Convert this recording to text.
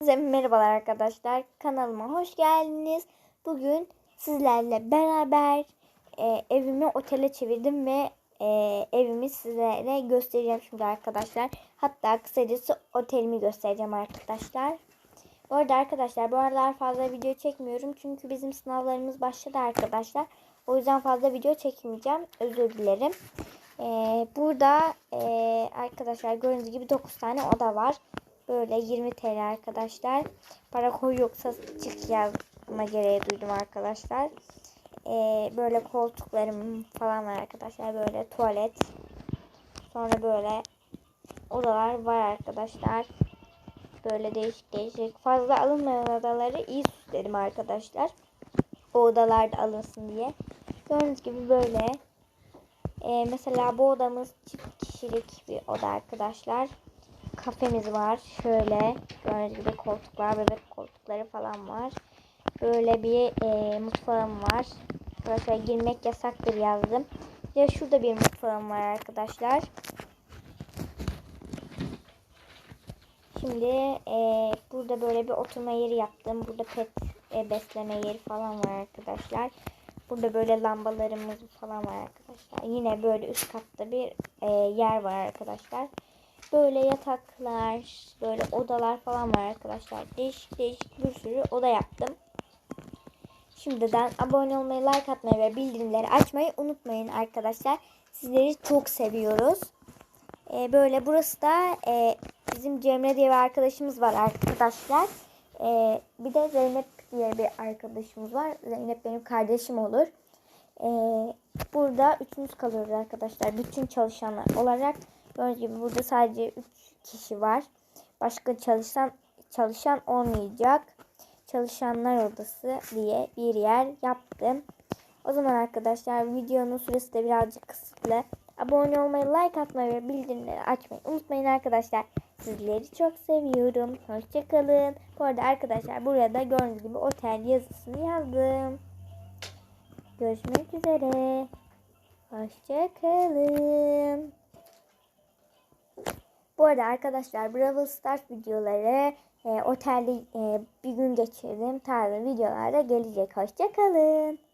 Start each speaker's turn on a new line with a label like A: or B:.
A: Size merhabalar arkadaşlar. Kanalıma hoş geldiniz. Bugün sizlerle beraber e, evimi otele çevirdim ve e, evimi sizlere göstereceğim şimdi arkadaşlar. Hatta kısacası otelimi göstereceğim arkadaşlar. Bu arada arkadaşlar bu aralar fazla video çekmiyorum. Çünkü bizim sınavlarımız başladı arkadaşlar. O yüzden fazla video çekmeyeceğim. Özür dilerim. E, burada e, arkadaşlar gördüğünüz gibi 9 tane oda var. Böyle 20 TL arkadaşlar. Para koy yoksa çık yazma gereği duydum arkadaşlar. Ee, böyle koltuklarım falan var arkadaşlar. Böyle tuvalet. Sonra böyle odalar var arkadaşlar. Böyle değişik değişik. Fazla alınmayan odaları iyi süsledim arkadaşlar. O odalarda alınsın diye. Gördüğünüz gibi böyle. Ee, mesela bu odamız çift kişilik bir oda arkadaşlar kafemiz var. Şöyle gördüğünüz gibi koltuklar, bebek koltukları falan var. Böyle bir e, mutfağım var. Arkadaşlar girmek yasaktır yazdım. Ya şurada bir mutfağım var arkadaşlar. Şimdi e, burada böyle bir oturma yeri yaptım. Burada pet e, besleme yeri falan var arkadaşlar. Burada böyle lambalarımız falan var arkadaşlar. Yine böyle üst katta bir e, yer var arkadaşlar. Böyle yataklar, böyle odalar falan var arkadaşlar. Değişik değişik bir sürü oda yaptım. Şimdiden abone olmayı, like atmayı ve bildirimleri açmayı unutmayın arkadaşlar. Sizleri çok seviyoruz. Ee, böyle burası da e, bizim Cemre diye bir arkadaşımız var arkadaşlar. Ee, bir de Zeynep diye bir arkadaşımız var. Zeynep benim kardeşim olur. Ee, burada üçümüz kalıyoruz arkadaşlar. Bütün çalışanlar olarak. Gördüğünüz gibi burada sadece 3 kişi var. Başka çalışan çalışan olmayacak. Çalışanlar odası diye bir yer yaptım. O zaman arkadaşlar videonun süresi de birazcık kısıtlı. Abone olmayı, like atmayı ve bildirimleri açmayı unutmayın arkadaşlar. Sizleri çok seviyorum. Hoşçakalın. Bu arada arkadaşlar buraya da gördüğünüz gibi otel yazısını yazdım. Görüşmek üzere. Hoşçakalın. Bu arada arkadaşlar Brawl Stars videoları e, otelde e, bir gün geçirdim tarzı videolarda gelecek. Hoşçakalın.